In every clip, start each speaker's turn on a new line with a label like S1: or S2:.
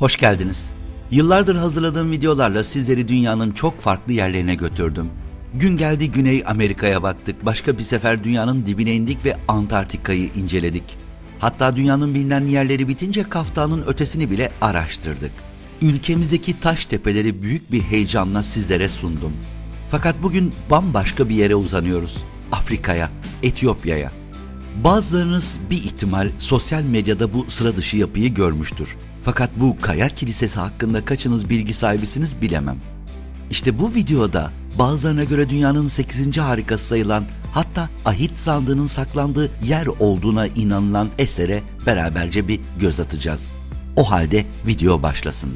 S1: Hoş geldiniz. Yıllardır hazırladığım videolarla sizleri dünyanın çok farklı yerlerine götürdüm. Gün geldi Güney Amerika'ya baktık. Başka bir sefer dünyanın dibine indik ve Antarktika'yı inceledik. Hatta dünyanın bilinen yerleri bitince kaftanın ötesini bile araştırdık. Ülkemizdeki taş tepeleri büyük bir heyecanla sizlere sundum. Fakat bugün bambaşka bir yere uzanıyoruz. Afrika'ya, Etiyopya'ya. Bazılarınız bir ihtimal sosyal medyada bu sıra dışı yapıyı görmüştür. Fakat bu Kaya Kilisesi hakkında kaçınız bilgi sahibisiniz bilemem. İşte bu videoda bazılarına göre dünyanın 8. harikası sayılan hatta ahit sandığının saklandığı yer olduğuna inanılan esere beraberce bir göz atacağız. O halde video başlasın.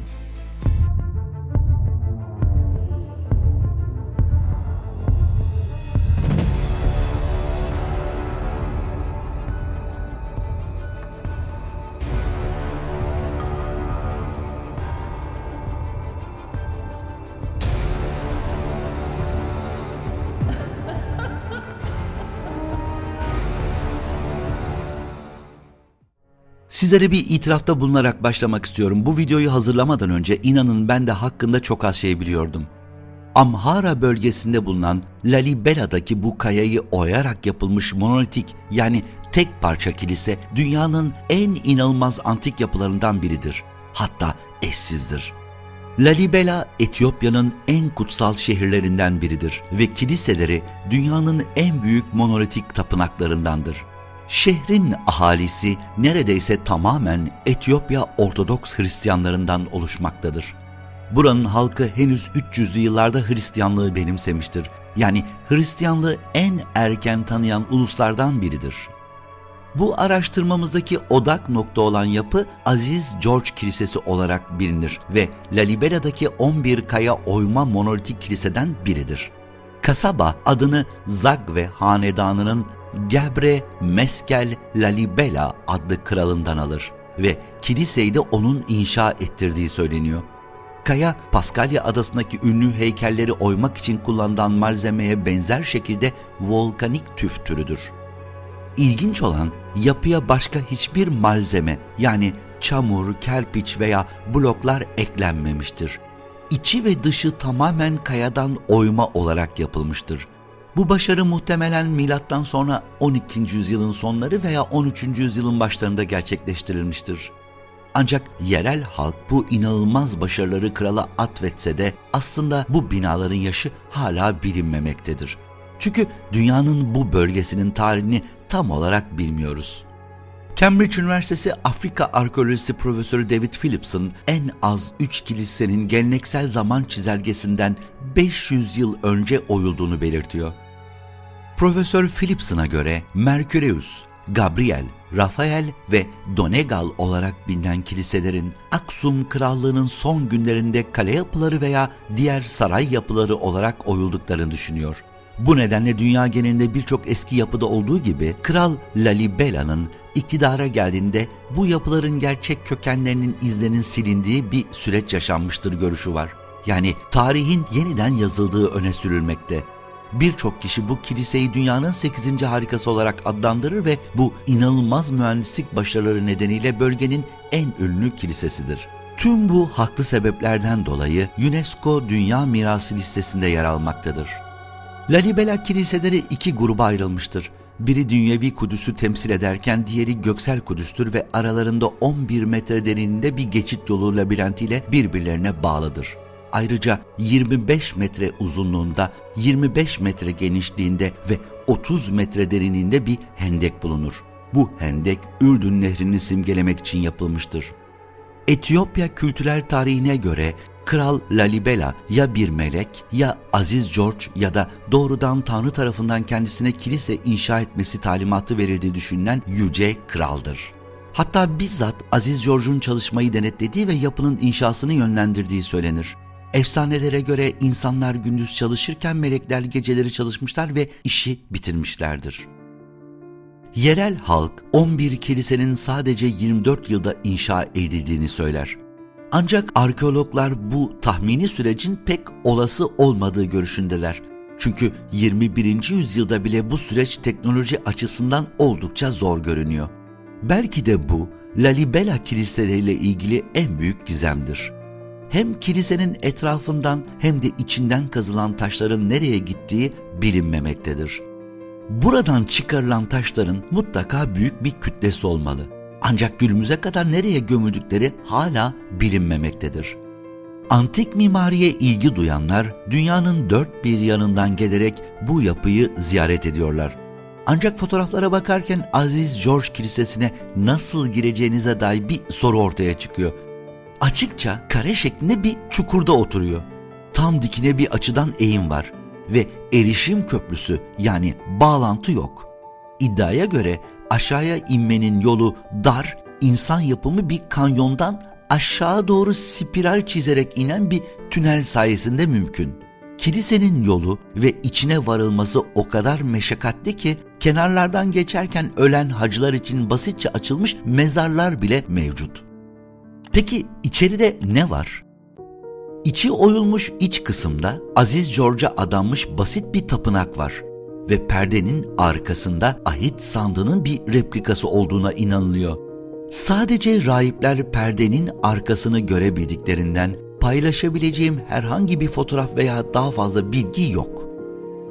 S1: Sizlere bir itirafta bulunarak başlamak istiyorum. Bu videoyu hazırlamadan önce inanın ben de hakkında çok az şey biliyordum. Amhara bölgesinde bulunan Lalibela'daki bu kayayı oyarak yapılmış monolitik yani tek parça kilise dünyanın en inanılmaz antik yapılarından biridir. Hatta eşsizdir. Lalibela, Etiyopya'nın en kutsal şehirlerinden biridir ve kiliseleri dünyanın en büyük monolitik tapınaklarındandır. Şehrin ahalisi neredeyse tamamen Etiyopya Ortodoks Hristiyanlarından oluşmaktadır. Buranın halkı henüz 300'lü yıllarda Hristiyanlığı benimsemiştir. Yani Hristiyanlığı en erken tanıyan uluslardan biridir. Bu araştırmamızdaki odak nokta olan yapı Aziz George Kilisesi olarak bilinir ve Lalibela'daki 11 kaya oyma monolitik kiliseden biridir. Kasaba adını Zagve hanedanının Gebre Meskel Lalibela adlı kralından alır ve kiliseyi de onun inşa ettirdiği söyleniyor. Kaya, Paskalya adasındaki ünlü heykelleri oymak için kullanılan malzemeye benzer şekilde volkanik tüf türüdür. İlginç olan yapıya başka hiçbir malzeme yani çamur, kerpiç veya bloklar eklenmemiştir. İçi ve dışı tamamen kayadan oyma olarak yapılmıştır. Bu başarı muhtemelen milattan sonra 12. yüzyılın sonları veya 13. yüzyılın başlarında gerçekleştirilmiştir. Ancak yerel halk bu inanılmaz başarıları krala atfetse de aslında bu binaların yaşı hala bilinmemektedir. Çünkü dünyanın bu bölgesinin tarihini tam olarak bilmiyoruz. Cambridge Üniversitesi Afrika Arkeolojisi Profesörü David Phillips'ın en az 3 kilisenin geleneksel zaman çizelgesinden 500 yıl önce oyulduğunu belirtiyor. Profesör Phillips'ına göre Merküreus, Gabriel, Rafael ve Donegal olarak bilinen kiliselerin Aksum Krallığı'nın son günlerinde kale yapıları veya diğer saray yapıları olarak oyulduklarını düşünüyor. Bu nedenle dünya genelinde birçok eski yapıda olduğu gibi Kral Lalibela'nın iktidara geldiğinde bu yapıların gerçek kökenlerinin izlerinin silindiği bir süreç yaşanmıştır görüşü var. Yani tarihin yeniden yazıldığı öne sürülmekte. Birçok kişi bu kiliseyi dünyanın 8. harikası olarak adlandırır ve bu inanılmaz mühendislik başarıları nedeniyle bölgenin en ünlü kilisesidir. Tüm bu haklı sebeplerden dolayı UNESCO Dünya Mirası listesinde yer almaktadır. Lalibela kiliseleri iki gruba ayrılmıştır. Biri dünyevi Kudüs'ü temsil ederken diğeri göksel Kudüs'tür ve aralarında 11 metre derinliğinde bir geçit yolu labirentiyle birbirlerine bağlıdır. Ayrıca 25 metre uzunluğunda, 25 metre genişliğinde ve 30 metre derinliğinde bir hendek bulunur. Bu hendek Ürdün Nehri'ni simgelemek için yapılmıştır. Etiyopya kültürel tarihine göre Kral Lalibela ya bir melek ya Aziz George ya da doğrudan Tanrı tarafından kendisine kilise inşa etmesi talimatı verildiği düşünülen yüce kraldır. Hatta bizzat Aziz George'un çalışmayı denetlediği ve yapının inşasını yönlendirdiği söylenir. Efsanelere göre insanlar gündüz çalışırken melekler geceleri çalışmışlar ve işi bitirmişlerdir. Yerel halk 11 kilisenin sadece 24 yılda inşa edildiğini söyler. Ancak arkeologlar bu tahmini sürecin pek olası olmadığı görüşündeler. Çünkü 21. yüzyılda bile bu süreç teknoloji açısından oldukça zor görünüyor. Belki de bu Lalibela kiliseleriyle ilgili en büyük gizemdir. Hem kilisenin etrafından hem de içinden kazılan taşların nereye gittiği bilinmemektedir. Buradan çıkarılan taşların mutlaka büyük bir kütlesi olmalı. Ancak günümüze kadar nereye gömüldükleri hala bilinmemektedir. Antik mimariye ilgi duyanlar dünyanın dört bir yanından gelerek bu yapıyı ziyaret ediyorlar. Ancak fotoğraflara bakarken Aziz George Kilisesi'ne nasıl gireceğinize dair bir soru ortaya çıkıyor. Açıkça kare şeklinde bir çukurda oturuyor. Tam dikine bir açıdan eğim var ve erişim köprüsü yani bağlantı yok. İddiaya göre aşağıya inmenin yolu dar, insan yapımı bir kanyondan aşağı doğru spiral çizerek inen bir tünel sayesinde mümkün. Kilisenin yolu ve içine varılması o kadar meşakkatli ki kenarlardan geçerken ölen hacılar için basitçe açılmış mezarlar bile mevcut. Peki içeride ne var? İçi oyulmuş iç kısımda Aziz George'a adanmış basit bir tapınak var ve perdenin arkasında ahit sandığının bir replikası olduğuna inanılıyor. Sadece rahipler perdenin arkasını görebildiklerinden paylaşabileceğim herhangi bir fotoğraf veya daha fazla bilgi yok.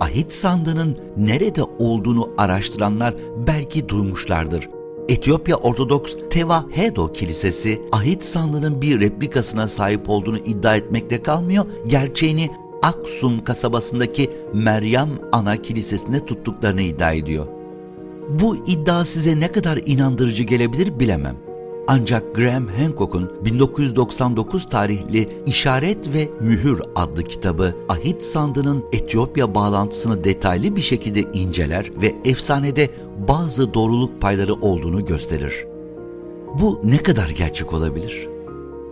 S1: Ahit sandığının nerede olduğunu araştıranlar belki duymuşlardır. Etiyopya Ortodoks Tevahedo Kilisesi ahit sandığının bir replikasına sahip olduğunu iddia etmekle kalmıyor, gerçeğini Aksum kasabasındaki Meryem Ana Kilisesi'nde tuttuklarını iddia ediyor. Bu iddia size ne kadar inandırıcı gelebilir bilemem. Ancak Graham Hancock'un 1999 tarihli İşaret ve Mühür adlı kitabı ahit sandığının Etiyopya bağlantısını detaylı bir şekilde inceler ve efsanede bazı doğruluk payları olduğunu gösterir. Bu ne kadar gerçek olabilir?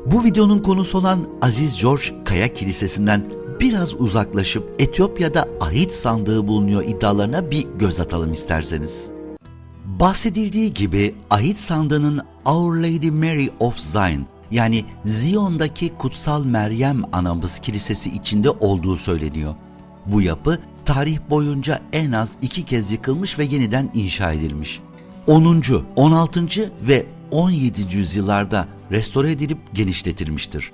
S1: Bu videonun konusu olan Aziz George Kaya Kilisesi'nden biraz uzaklaşıp Etiyopya'da ahit sandığı bulunuyor iddialarına bir göz atalım isterseniz. Bahsedildiği gibi ahit sandığının Our Lady Mary of Zion yani Ziyon'daki Kutsal Meryem Anamız Kilisesi içinde olduğu söyleniyor. Bu yapı tarih boyunca en az iki kez yıkılmış ve yeniden inşa edilmiş. 10. 16. ve 17. yüzyıllarda restore edilip genişletilmiştir.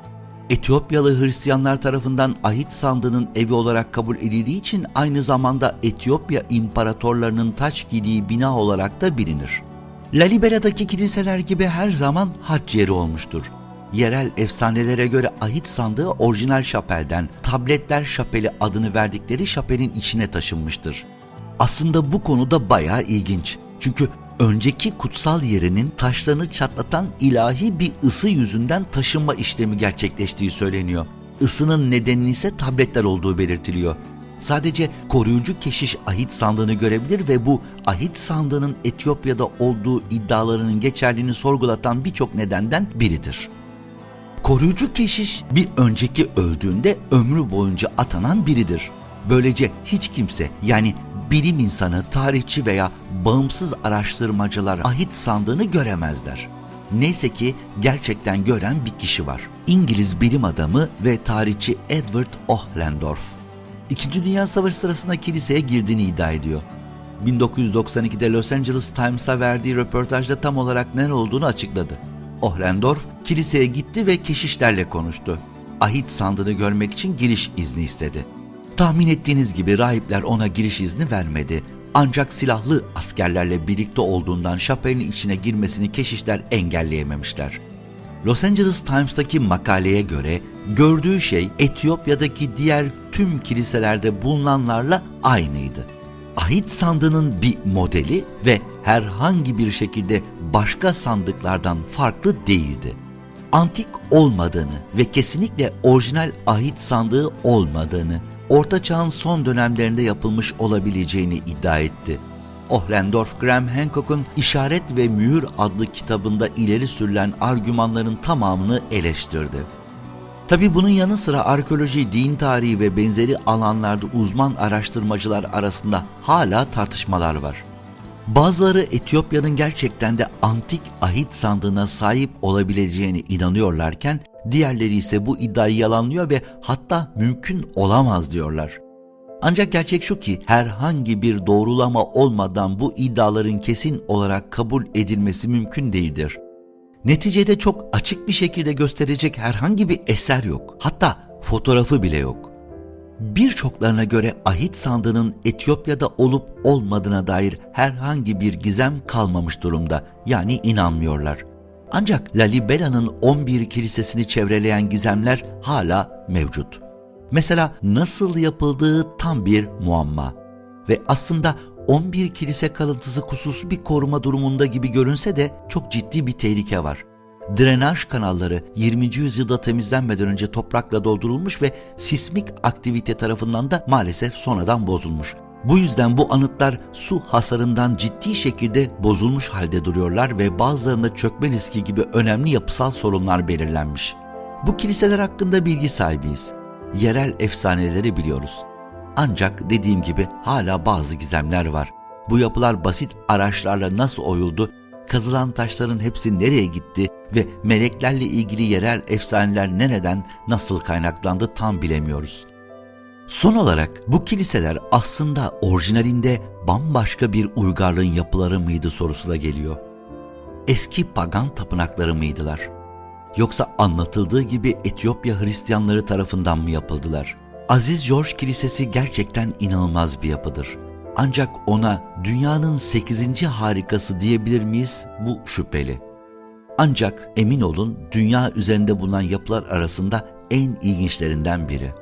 S1: Etiyopyalı Hristiyanlar tarafından ahit sandığının evi olarak kabul edildiği için aynı zamanda Etiyopya imparatorlarının taç giydiği bina olarak da bilinir. Lalibera'daki kiliseler gibi her zaman hac yeri olmuştur. Yerel efsanelere göre ahit sandığı orijinal şapelden Tabletler Şapeli adını verdikleri şapelin içine taşınmıştır. Aslında bu konuda bayağı ilginç. Çünkü önceki kutsal yerinin taşlarını çatlatan ilahi bir ısı yüzünden taşınma işlemi gerçekleştiği söyleniyor. Isının nedeninin ise tabletler olduğu belirtiliyor. Sadece koruyucu keşiş ahit sandığını görebilir ve bu ahit sandığının Etiyopya'da olduğu iddialarının geçerliliğini sorgulatan birçok nedenden biridir. Koruyucu keşiş bir önceki öldüğünde ömrü boyunca atanan biridir. Böylece hiç kimse yani bilim insanı, tarihçi veya bağımsız araştırmacılar ahit sandığını göremezler. Neyse ki gerçekten gören bir kişi var. İngiliz bilim adamı ve tarihçi Edward Ohlendorf. İkinci Dünya Savaşı sırasında kiliseye girdiğini iddia ediyor. 1992'de Los Angeles Times'a verdiği röportajda tam olarak ne olduğunu açıkladı. Ohlendorf kiliseye gitti ve keşişlerle konuştu. Ahit sandığını görmek için giriş izni istedi. Tahmin ettiğiniz gibi rahipler ona giriş izni vermedi. Ancak silahlı askerlerle birlikte olduğundan şapelin içine girmesini keşişler engelleyememişler. Los Angeles Times'taki makaleye göre gördüğü şey Etiyopya'daki diğer tüm kiliselerde bulunanlarla aynıydı. Ahit sandığının bir modeli ve herhangi bir şekilde başka sandıklardan farklı değildi. Antik olmadığını ve kesinlikle orijinal ahit sandığı olmadığını, Orta Çağ'ın son dönemlerinde yapılmış olabileceğini iddia etti. Ohlendorf Graham Hancock'un İşaret ve Mühür adlı kitabında ileri sürülen argümanların tamamını eleştirdi. Tabi bunun yanı sıra arkeoloji, din tarihi ve benzeri alanlarda uzman araştırmacılar arasında hala tartışmalar var. Bazıları Etiyopya'nın gerçekten de antik ahit sandığına sahip olabileceğine inanıyorlarken diğerleri ise bu iddiayı yalanlıyor ve hatta mümkün olamaz diyorlar. Ancak gerçek şu ki herhangi bir doğrulama olmadan bu iddiaların kesin olarak kabul edilmesi mümkün değildir. Neticede çok açık bir şekilde gösterecek herhangi bir eser yok. Hatta fotoğrafı bile yok. Birçoklarına göre ahit sandığının Etiyopya'da olup olmadığına dair herhangi bir gizem kalmamış durumda. Yani inanmıyorlar. Ancak Lalibela'nın 11 kilisesini çevreleyen gizemler hala mevcut. Mesela nasıl yapıldığı tam bir muamma. Ve aslında 11 kilise kalıntısı kusursuz bir koruma durumunda gibi görünse de çok ciddi bir tehlike var. Drenaj kanalları 20. yüzyılda temizlenmeden önce toprakla doldurulmuş ve sismik aktivite tarafından da maalesef sonradan bozulmuş. Bu yüzden bu anıtlar su hasarından ciddi şekilde bozulmuş halde duruyorlar ve bazılarında çökme riski gibi önemli yapısal sorunlar belirlenmiş. Bu kiliseler hakkında bilgi sahibiyiz. Yerel efsaneleri biliyoruz. Ancak dediğim gibi hala bazı gizemler var. Bu yapılar basit araçlarla nasıl oyuldu, kazılan taşların hepsi nereye gitti ve meleklerle ilgili yerel efsaneler nereden nasıl kaynaklandı tam bilemiyoruz. Son olarak bu kiliseler aslında orijinalinde bambaşka bir uygarlığın yapıları mıydı sorusu da geliyor. Eski pagan tapınakları mıydılar? Yoksa anlatıldığı gibi Etiyopya Hristiyanları tarafından mı yapıldılar? Aziz George Kilisesi gerçekten inanılmaz bir yapıdır. Ancak ona dünyanın 8. harikası diyebilir miyiz? Bu şüpheli. Ancak emin olun dünya üzerinde bulunan yapılar arasında en ilginçlerinden biri.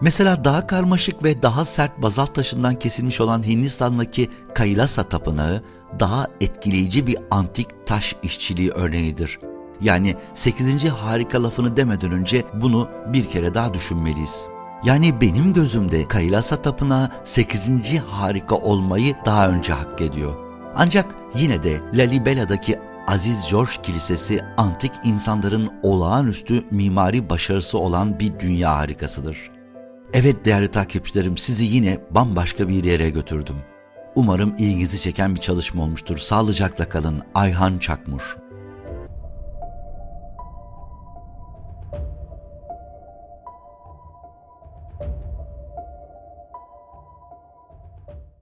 S1: Mesela daha karmaşık ve daha sert bazalt taşından kesilmiş olan Hindistan'daki Kailasa Tapınağı daha etkileyici bir antik taş işçiliği örneğidir. Yani 8. harika lafını demeden önce bunu bir kere daha düşünmeliyiz. Yani benim gözümde Kailasa Tapınağı 8. harika olmayı daha önce hak ediyor. Ancak yine de Lalibela'daki Aziz George Kilisesi antik insanların olağanüstü mimari başarısı olan bir dünya harikasıdır. Evet değerli takipçilerim sizi yine bambaşka bir yere götürdüm. Umarım ilginizi çeken bir çalışma olmuştur. Sağlıcakla kalın. Ayhan Çakmuş